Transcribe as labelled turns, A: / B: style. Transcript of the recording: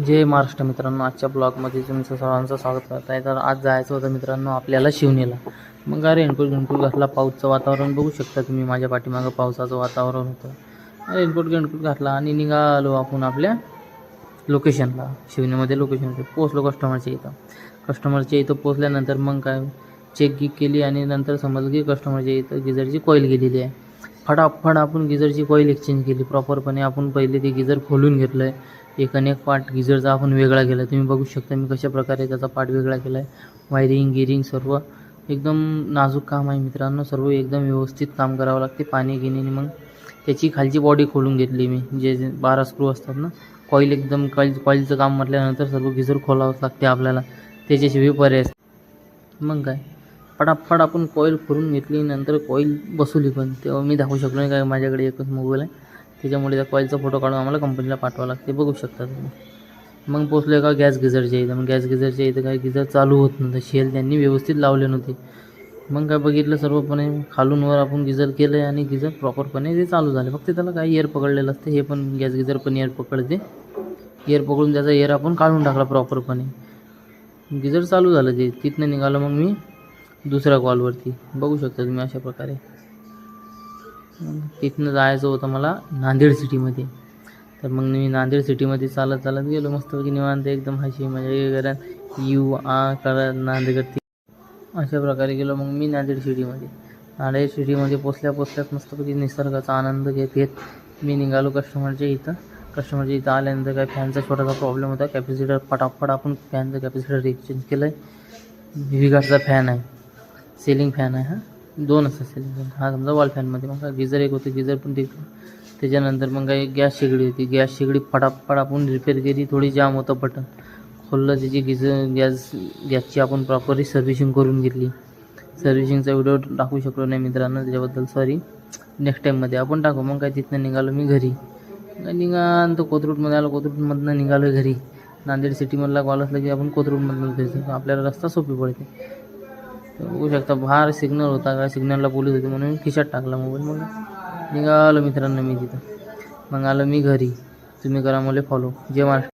A: जय महाराष्ट्र मित्रांनो आजच्या ब्लॉगमध्ये तुमचं सर्वांचं स्वागत करत आहे तर आज जायचं होतं मित्रांनो आपल्याला शिवनेला. मग अरे रेनकोट गेनकोट घातला पाऊसचं वातावरण बघू शकता तुम्ही. माझ्या पाठीमागं पावसाचं वातावरण होतं. रेनकोट गेनकोट घातला आणि निघालो आपण आपल्या लोकेशनला. शिवनेमध्ये लोकेशन होते. पोचलो कस्टमरच्या इथं. कस्टमरच्या इथं पोचल्यानंतर मग काय? चेक गिक केली आणि नंतर समजलं की कस्टमरच्या इथं गिझरची कॉईल गेलेली आहे. फटाफट आपण गिझरची कॉईल एक्सचेंज केली. प्रॉपरपणे आपण पहिले ते गिझर खोलून घेतलं आहे एक अनेक पार्ट गिझरचा आपण वेगळा केला तुम्ही बघू शकता मी कशा प्रकारे त्याचा पार्ट वेगळा केला आहे वायरिंग गिरिंग सर्व एकदम नाजूक काम आहे मित्रांनो. सर्व एकदम व्यवस्थित काम करावं लागते. पाणी गिनीने मग त्याची खालची बॉडी खोलून घेतली मी. जे जे बारा स्क्रू असतात ना कॉईल एकदम कॉईल कॉईलचं काम म्हटल्यानंतर सर्व गिझर खोलावंच लागते आपल्याला. त्याच्याशिवाय पर्याय मग काय? फटाफट आपण कॉईल खोलून घेतली नंतर कॉईल बसवली पण. तेव्हा मी दाखवू शकलो नाही काय माझ्याकडे एकच मोबाईल आहे. त्याच्यामुळे त्या कॉईलचा फोटो काढून आम्हाला कंपनीला पाठवावं लागते. बघू शकता तुम्ही. मग पोचलो का गॅस गिझरच्या इथं. मग गॅस गिझरच्या इथं काय गिझर चालू होत नव्हतं. शेल त्यांनी व्यवस्थित लावले नव्हते. मग काय बघितलं सर्वपणे खालूनवर आपण गिझर केलं आहे आणि गिझर प्रॉपरपणे ते चालू झाले. फक्त त्याला काही एअर पकडलेलं असते. हे पण गॅस गिझर पण एअर पकडते. एअर पकडून त्याचा एअर आपण काढून टाकला प्रॉपरपणे गिझर चालू झालं ते. तिथनं निघालं मग मी दुसऱ्या कॉलवरती बघू शकता तुम्ही अशा प्रकारे. तिथनं जायचं होतं मला नांदेड सिटीमध्ये तर मग मी नांदेड सिटीमध्ये चालत चालत गेलो मस्तपैकी निवांत एकदम हशी म्हणजे कारण यू आ करत नांदेडती अशा प्रकारे गेलो मग मी नांदेड सिटीमध्ये नांदेड सिटीमध्ये पोचल्या पोचल्याच मस्तपैकी निसर्गाचा आनंद घेत घेत मी निघालो कस्टमरच्या इथं. कस्टमरच्या इथं आल्यानंतर काय फॅनचा छोटासा प्रॉब्लेम होता. कॅपॅसिटर फटाफट आपण फॅनचं कॅपॅसिटर एक्सचेंज केलं आहे विगाटचा फॅन आहे. सिलिंग फॅन आहे हा? दोन असतात सिलिंग फॅन हा समजा वॉल फॅनमध्ये मग काय गिझर एक होतं गिझर पण ते त्याच्यानंतर मग काही गॅस शेगडी होती. गॅस शेगडी फटाफट आपण रिपेअर केली थोडी जाम होतं बटन खोललं त्याची गिझर गॅस गॅसची आपण प्रॉपरली सर्व्हिसिंग करून घेतली. सर्व्हिसिंगचा व्हिडिओ टाकू शकलो नाही मित्रांनो त्याच्याबद्दल सॉरी नेक्स्ट टाईममध्ये आपण टाकू. मग काय तिथनं निघालो मी घरी. निघान तर कोथरूडमध्ये आलो. कोथरूडमधनं निघालो घरी. नांदेड सिटीमधला कॉल असला की आपण कोथरूडमधनं फिरतो आपल्याला रस्ता सोपी पडते. बघू शकता. बाहेर सिग्नल होता का? सिग्नलला पोलीस होते म्हणून खिशात टाकला मोबाईल मग निघालो मित्रांनो मी तिथं. मग आलो मी घरी. तुम्ही करा मला फॉलो जय महाराष्ट्र.